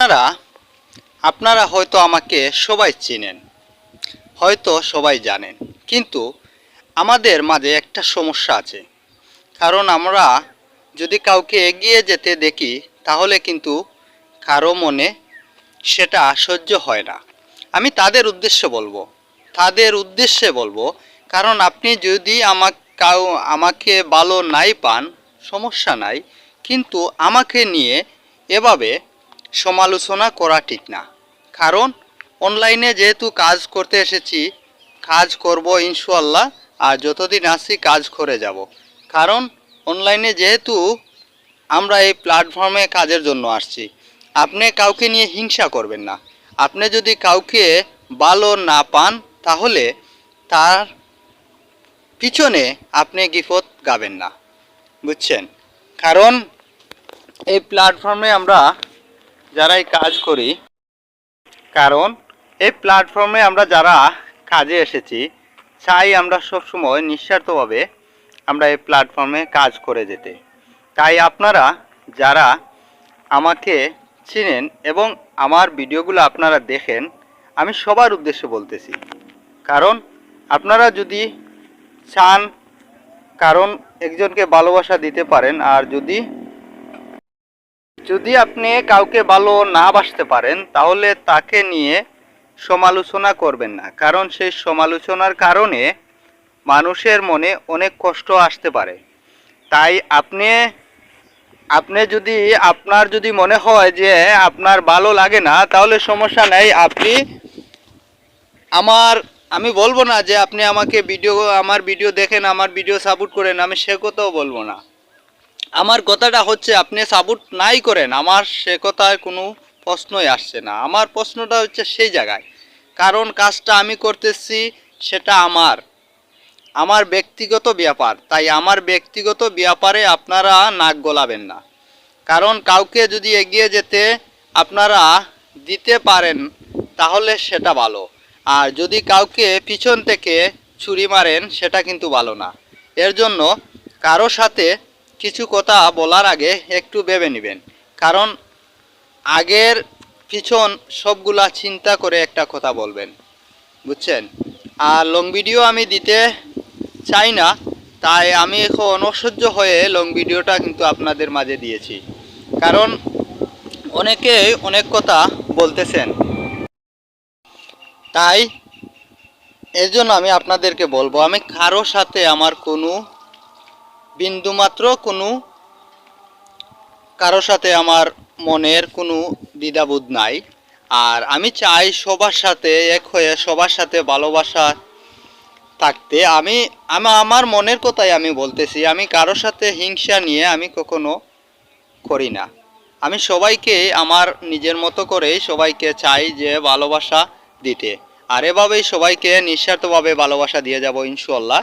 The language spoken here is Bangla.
আপনারা আপনারা হয়তো আমাকে সবাই চেনেন, হয়তো সবাই জানেন, কিন্তু আমাদের মাঝে একটা সমস্যা আছে। কারণ আমরা যদি কাউকে এগিয়ে যেতে দেখি, তাহলে কিন্তু কারও মনে সেটা সহ্য হয় না। আমি তাদের উদ্দেশ্যে বলব, তাদের উদ্দেশ্যে বলব, কারণ আপনি যদি আমাক, কাউ, আমাকে ভালো নাই পান, সমস্যা নাই, কিন্তু আমাকে নিয়ে এভাবে সমালোচনা করা ঠিক না। কারণ অনলাইনে যেহেতু কাজ করতে এসেছি, কাজ করব ইনশাল্লাহ আর যতদিন আসি কাজ করে যাব। কারণ অনলাইনে যেহেতু আমরা এই প্ল্যাটফর্মে কাজের জন্য আসছি, আপনি কাউকে নিয়ে হিংসা করবেন না। আপনি যদি কাউকে ভালো না পান, তাহলে তার পিছনে আপনি গিফত গাবেন না। বুঝছেন? কারণ, এই প্ল্যাটফর্মে আমরা যারাই কাজ করি, কারণ এই প্ল্যাটফর্মে আমরা যারা কাজে এসেছি, চাই আমরা সবসময় নিঃস্বার্থভাবে আমরা এই প্ল্যাটফর্মে কাজ করে যেতে। তাই আপনারা যারা আমাকে চিনেন এবং আমার ভিডিওগুলো আপনারা দেখেন, আমি সবার উদ্দেশ্যে বলতেছি। কারণ আপনারা যদি চান কারণ একজনকে ভালোবাসা দিতে পারেন, আর যদি যদি আপনি কাউকে ভালো না বাসতে পারেন, তাহলে তাকে নিয়ে সমালোচনা করবেন না। কারণ সেই সমালোচনার কারণে মানুষের মনে অনেক কষ্ট আসতে পারে। তাই আপনি আপনি যদি, আপনার যদি মনে হয় যে আপনার ভালো লাগে না, তাহলে সমস্যা নেই। আপনি আমার, আমি বলব না যে আপনি আমাকে ভিডিও, আমার ভিডিও দেখেন, আমার ভিডিও সাপোর্ট করেন, আমি সে কথাও বলব না। আমার কথাটা হচ্ছে, আপনি সাপোর্ট নাই করেন, আমার সে কথায় কোনো প্রশ্নই আসছে না। আমার প্রশ্নটা হচ্ছে সেই জায়গায়। কারণ কাজটা আমি করতেছি, সেটা আমার। আমার ব্যক্তিগত ব্যাপার। তাই আমার ব্যক্তিগত ব্যাপারে আপনারা নাক গলাবেন না। কারণ কাউকে যদি এগিয়ে যেতে আপনারা দিতে পারেন, তাহলে সেটা ভালো। আর যদি কাউকে পিছন থেকে ছুরি মারেন, সেটা কিন্তু ভালো না। এর জন্য কারও সাথে কিছু কথা বলার আগে একটু ভেবে নেবেন। কারণ আগের পিছন সবগুলা চিন্তা করে একটা কথা বলবেন। বুঝছেন? আর লং ভিডিও আমি দিতে চাই না, তাই আমি এখন অসহ্য হয়ে লং ভিডিওটা কিন্তু আপনাদের মাঝে দিয়েছি। কারণ অনেকে অনেক কথা বলতেছেন। তাই এর জন্য আমি আপনাদেরকে বলব, আমি কারও সাথে আমার কোনো বিন্দুমাত্র কোনো কারও সাথে আমার মনের কোনো দ্বিধাবোধ নাই। আর আমি চাই সবার সাথে এক হয়ে সবার সাথে ভালোবাসা থাকতে। আমি আমি, আমার মনের কথাই আমি বলতেছি, আমি কারও সাথে হিংসা নিয়ে আমি কখনো করি না। আমি সবাইকে, আমার নিজের মতো করেই সবাইকে চাই যে ভালোবাসা দিতে। আর এভাবেই সবাইকে নিঃস্বার্থভাবে ভালোবাসা দিয়ে যাব ইনশাল্লাহ